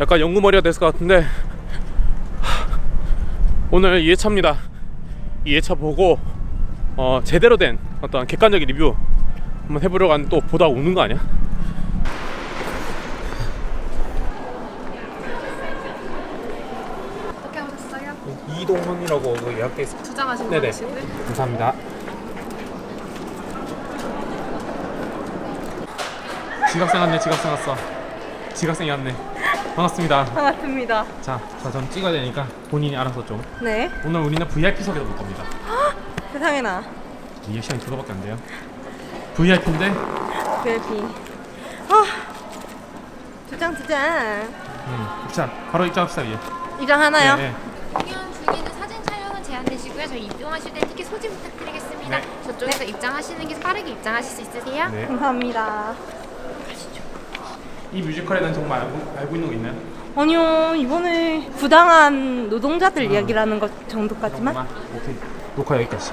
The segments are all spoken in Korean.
약간 연구머리가 됐을 것 같은데 하, 오늘 2회차입니다 2회차 보고 어, 제대로 된 어떤 객관적인 리뷰 한번 해보려고 하는데 또 보다 우는 거 아니야? 어떻게 하셨어요? 이동헌이라고 예약돼 있어 주장하신 네네. 분이신데? 감사합니다 지각생 왔네 지각생 왔어 지각생이 왔네 반갑습니다 반갑습니다. 자, 자, 전 찍어야 되니까 본인이 알아서 좀 네. 오늘 우리는 VIP석에서 볼 겁니다 세상에나. 두 개밖에 안 돼요 VIP인데 VIP. 아. 두 장 두 장. 음, 자 바로 입장합시다 위에 입장 하나요? 네, 네. 공연 중에는 사진 촬영은 제한되시고요. 저희 입동하실 때 티켓 소지 부탁드리겠습니다. 네. 저쪽에서 입장하시는 게 빠르게 입장하실 수 있으세요? 네. 감사합니다. 이 뮤지컬에 대한 정말 알고, 알고 있는 거 있나요? 아니요 이번에 부당한 노동자들 이야기라는 것 정도까지만. 정말? 오케이 녹화 여기까지.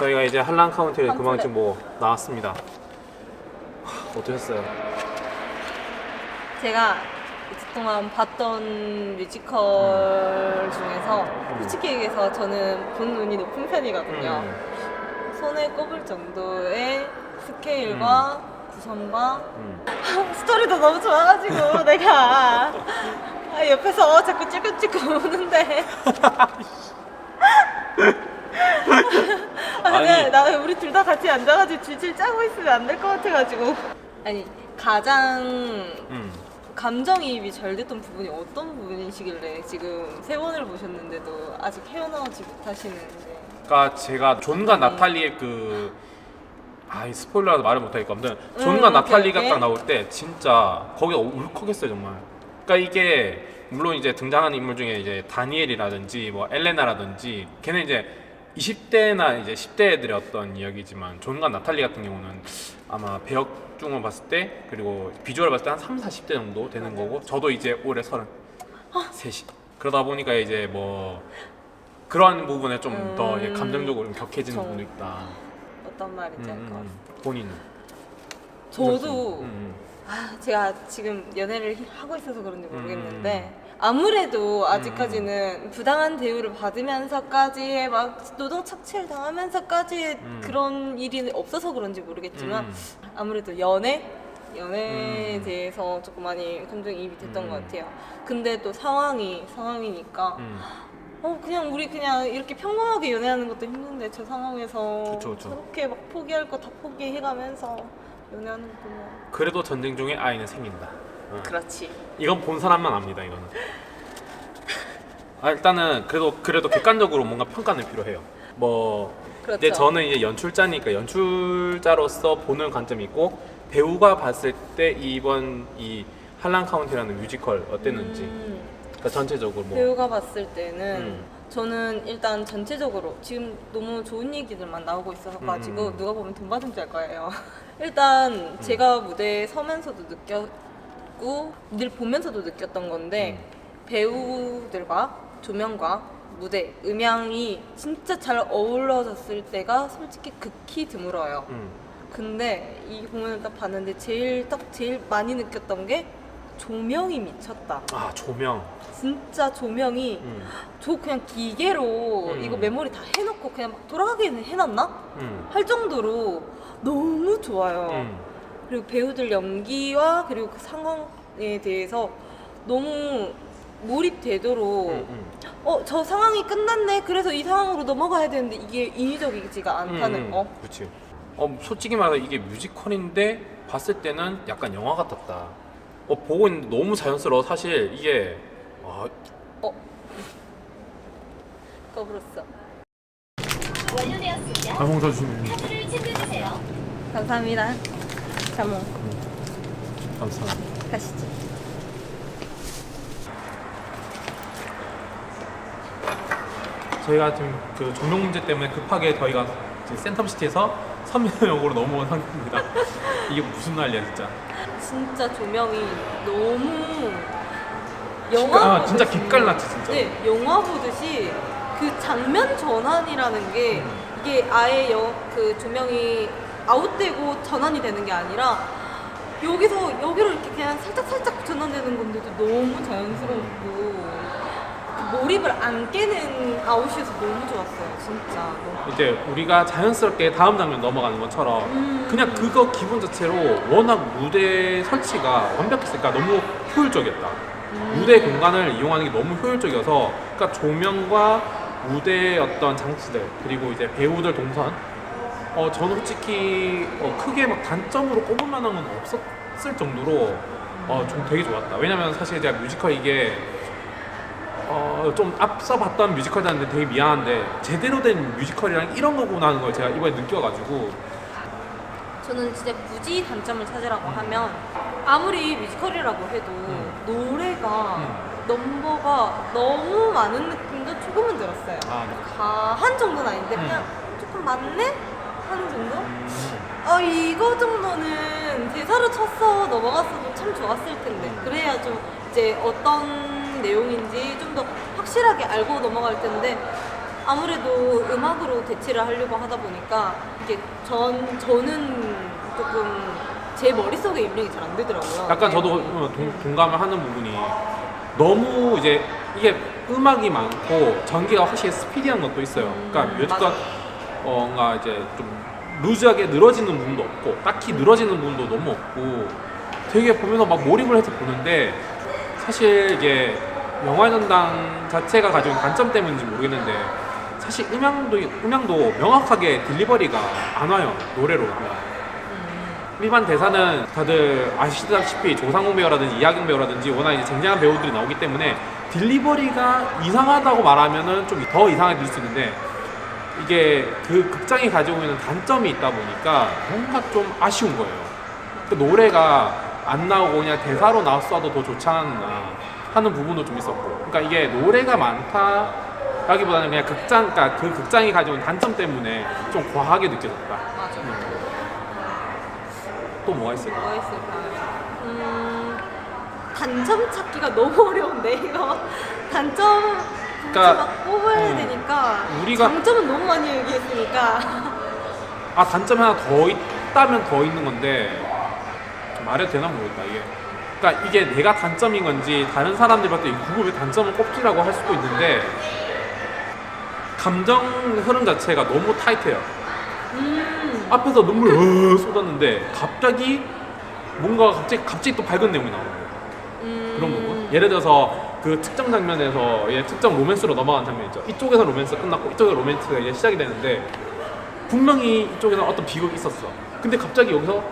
저희가 이제 한란 카운티를 그만큼 뭐 나왔습니다. 하, 어떠셨어요? 제가 그동안 봤던 뮤지컬 중에서 솔직히 얘기해서 저는 본 눈이 높은 편이거든요. 음, 손에 꼽을 정도의 스케일과 구성과 음. 스토리도 너무 좋아가지고 내가 아, 옆에서 자꾸 찔끔찔끔 우는데 아, 근데 아니. 나 우리 둘 다 같이 앉아가지고 질질 짜고 있으면 안 될 것 같아가지고 아니 가장 음. 감정이입이 잘 됐던 부분이 어떤 부분이시길래 지금 세 번을 보셨는데도 아직 헤어나오지 못하시는데 그러니까 제가 존과 나탈리의 그 아이 스포일러라도 말을 못하니까 아무튼 존과 음, 나탈리가 오케이. 딱 나올 때 진짜 거기가 울컥했어요 정말 그러니까 이게 물론 이제 등장하는 인물 중에 이제 다니엘이라든지 뭐 엘레나라든지 걔는 이제 20대나 이제 10대 애들의 어떤 이야기지만 존과 나탈리 같은 경우는 아마 배역 중을 봤을 때 그리고 비주얼을 봤을 때 한 3, 40대 정도 되는 거고 저도 이제 올해 33이 그러다 보니까 이제 뭐 그러한 부분에 좀 더 음, 감정적으로 좀 격해지는 저- 부분도 있다. 어떤 말인지 알 것 같아요. 음, 본인은 저도 음, 아, 제가 지금 연애를 하고 있어서 그런지 음. 모르겠는데 아무래도 아직까지는 부당한 대우를 받으면서까지 막 노동 착취를 당하면서까지 음. 그런 일이 없어서 그런지 모르겠지만 음. 아무래도 연애 연애에 음. 대해서 조금 많이 감정이입이 됐던 음. 것 같아요. 근데 또 상황이 상황이니까 음. 어 그냥 우리 그냥 이렇게 평범하게 연애하는 것도 힘든데 저 상황에서 그쵸, 그쵸. 저렇게 막 포기할 거 다 포기해가면서 연애하는구나. 그래도 전쟁 중에 아이는 생긴다. 어. 그렇지. 이건 본 사람만 압니다. 이거는. 아, 일단은 그래도 그래도 객관적으로 뭔가 평가는 필요해요. 뭐 그렇죠. 근데 저는 이제 연출자니까 연출자로서 보는 관점이 있고 배우가 봤을 때 이번 이 한란 카운티라는 뮤지컬 어땠는지 음, 그러니까 전체적으로 뭐 배우가 봤을 때는 음. 저는 일단 전체적으로 지금 너무 좋은 얘기들만 나오고 있어서 가지고 음. 누가 보면 돈 받은 줄 알 거예요. 일단 제가 무대에 서면서도 느꼈 고 늘 보면서도 느꼈던 건데 음. 배우들과 조명과 무대, 음향이 진짜 잘 어우러졌을 때가 솔직히 극히 드물어요. 음. 근데 이 공연을 딱 봤는데 제일 딱 제일 많이 느꼈던 게 조명이 미쳤다. 아 조명. 진짜 조명이 음. 저 그냥 기계로 음. 이거 메모리 다 해놓고 그냥 막 돌아가게 해놨나? 음. 할 정도로 너무 좋아요. 음. 그리고 배우들 연기와 그리고 그 상황에 대해서 너무 몰입되도록 음. 음. 어 저 상황이 끝났네 그래서 이 상황으로 넘어가야 되는데 이게 인위적이지가 않다는 음, 거 그렇지. 어 솔직히 말해 이게 뮤지컬인데 봤을 때는 약간 영화 같았다. 어 보고 있는데 너무 자연스러워. 사실 이게 아, 꺼불었어 완료되었습니다. 강홍서 주님 카드를 챙겨주세요. 감사합니다 자몽 감사합니다. 가시죠 저희가 지금 그 조명 문제 때문에 급하게 저희가 지금 센텀시티에서 선민역으로 넘어온 상태입니다. 이게 무슨 난리야 진짜. 진짜 조명이 너무 영화 아, 진짜 보듯이- 기깔났지, 진짜. 네 영화 보듯이 그 장면 전환이라는 게 이게 아예 여, 그 조명이 아웃되고 전환이 되는 게 아니라 여기서 여기로 이렇게 그냥 살짝 살짝 전환되는 건데도 너무 자연스럽고 그 몰입을 안 깨는 아웃이어서 너무 좋았어요 진짜. 이제 우리가 자연스럽게 다음 장면 넘어가는 것처럼 음. 그냥 그거 기분 자체로 워낙 무대 설치가 완벽했으니까 너무 효율적이었다. 음. 무대 공간을 이용하는 게 너무 효율적이어서 그러니까 조명과 무대의 어떤 장치들 그리고 이제 배우들 동선 어 저는 솔직히 어, 크게 막 단점으로 꼽을 만한 건 없었을 정도로 어 좀 되게 좋았다. 왜냐면 사실 제가 뮤지컬 이게 어, 좀 앞서 봤던 뮤지컬이었는데 되게 미안한데 제대로 된 뮤지컬이랑 이런 거구나 하는 걸 제가 이번에 느껴가지고 저는 진짜 굳이 단점을 찾으라고 하면 아무리 뮤지컬이라고 해도 노래가 음. 넘버가 너무 많은 느낌도 조금은 들었어요. 아, 과한 정도는 아닌데 음. 그냥 조금 많네 하는 정도? 음, 아 이거 정도는 대사로 쳤어 넘어갔어도 참 좋았을 텐데 음. 그래야 좀 이제 어떤 내용인지 좀 더 확실하게 알고 넘어갈 텐데 아무래도 음악으로 대치를 하려고 하다 보니까 이게 전 저는 조금 제 머릿속에 입력이 잘 안 되더라고요. 약간 네. 저도 어, 동, 동감을 하는 부분이 너무 이제 이게 음악이 많고 전개가 확실히 스피디한 것도 있어요. 그러니까 음, 뮤지컬 맞아. 어, 뭔가 이제 좀 루즈하게 늘어지는 부분도 없고 딱히 늘어지는 부분도 너무 없고 되게 보면서 막 몰입을 해서 보는데 사실 이게 영화 전당 자체가 가지고 있는 단점 때문인지 모르겠는데 사실 음향도 음향도 명확하게 딜리버리가 안 와요 노래로 그냥. 일반 대사는 다들 아시다시피 조상우 배우라든지 이하경 배우라든지 워낙 이제 쟁쟁한 배우들이 나오기 때문에 딜리버리가 이상하다고 말하면은 좀 더 이상하게 들릴 수 있는데 이게 그 극장이 가지고 있는 단점이 있다 보니까 뭔가 좀 아쉬운 거예요. 그 노래가 안 나오고 그냥 대사로 나왔어도 더 좋지 않았나 하는 부분도 좀 있었고. 그러니까 이게 노래가 많다라기보다는 그냥 극장, 그러니까 그 극장이 가지고 있는 단점 때문에 좀 과하게 느껴졌다. 맞아. 또 뭐가 있을까? 뭐가 있을까요? 음, 단점 찾기가 너무 어려운데 이거 단점 그러니까, 막 뽑아야 음, 되니까 우리가- 장점은 너무 많이 얘기했으니까. 아 단점이 하나 더 있다면 더 있는 건데 말해도 되나 모르겠다 이게. 그러니까 이게 내가 단점인 건지 다른 사람들이 봤을 때이 구급의 단점을 꼽지라고 할 수도 있는데 감정 흐름 자체가 너무 타이트해요. 음, 앞에서 눈물 으 쏟았는데 갑자기 뭔가 갑자기 갑자기 또 밝은 내용이 나오는 거예요. 음, 그런 부분? 예를 들어서 그 특정 장면에서 얘 특정 로맨스로 넘어가는 장면 있죠 이쪽에서 로맨스 끝났고 이쪽에 로맨스가 이제 시작이 되는데 분명히 이쪽에는 어떤 비극이 있었어 근데 갑자기 여기서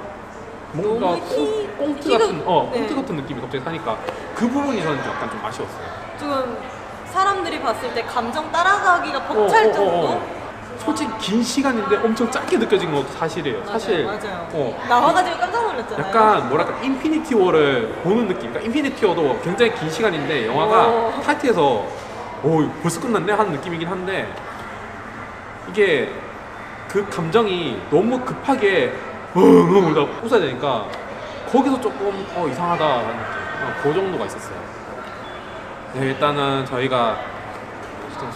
뭔가 너무 꽁트 희극. 같은 어 네. 꽁트 같은 느낌이 갑자기 사니까 그 부분이 저는 좀 약간 좀 아쉬웠어요 좀 사람들이 봤을 때 감정 따라가기가 벅찰 어, 어, 어, 정도? 어. 솔직히 긴 시간인데 엄청 짧게 느껴진 것도 사실이에요 사실 맞아요. 어, 나와가지고 깜짝 놀랐잖아요. 약간 뭐랄까 인피니티 워를 보는 느낌. 그러니까 인피니티 워도 굉장히 긴 시간인데 영화가 오. 타이트해서 오 벌써 끝났네 하는 느낌이긴 한데 이게 그 감정이 너무 급하게 엉엉 울다 웃어야 되니까 거기서 조금 어 이상하다라는 느낌. 어, 그 정도가 있었어요. 네 일단은 저희가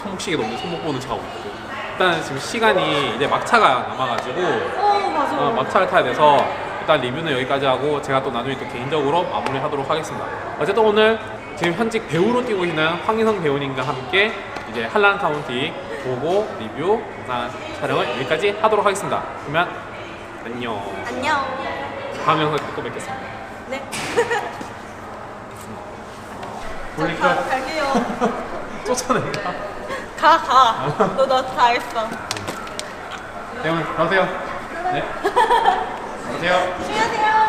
손목시계 너무 손목 보는 있고 일단 지금 시간이 이제 막차가 남아가지고 어 맞아. 어, 막차를 타야 돼서 일단 리뷰는 여기까지 하고 제가 또 나중에 또 개인적으로 마무리하도록 하겠습니다. 어쨌든 오늘 지금 현직 배우로 뛰고 있는 황인성 배우님과 함께 이제 한란 카운티 보고 리뷰 영상 촬영을 여기까지 하도록 하겠습니다. 그러면 안녕. 안녕. 다음 영상에 또 뵙겠습니다. 네. 저 가, 끝. 갈게요. 쫓아낸다. 가, 가. 너, 너다 했어. 네, 오늘 가세요. 네. 가세요.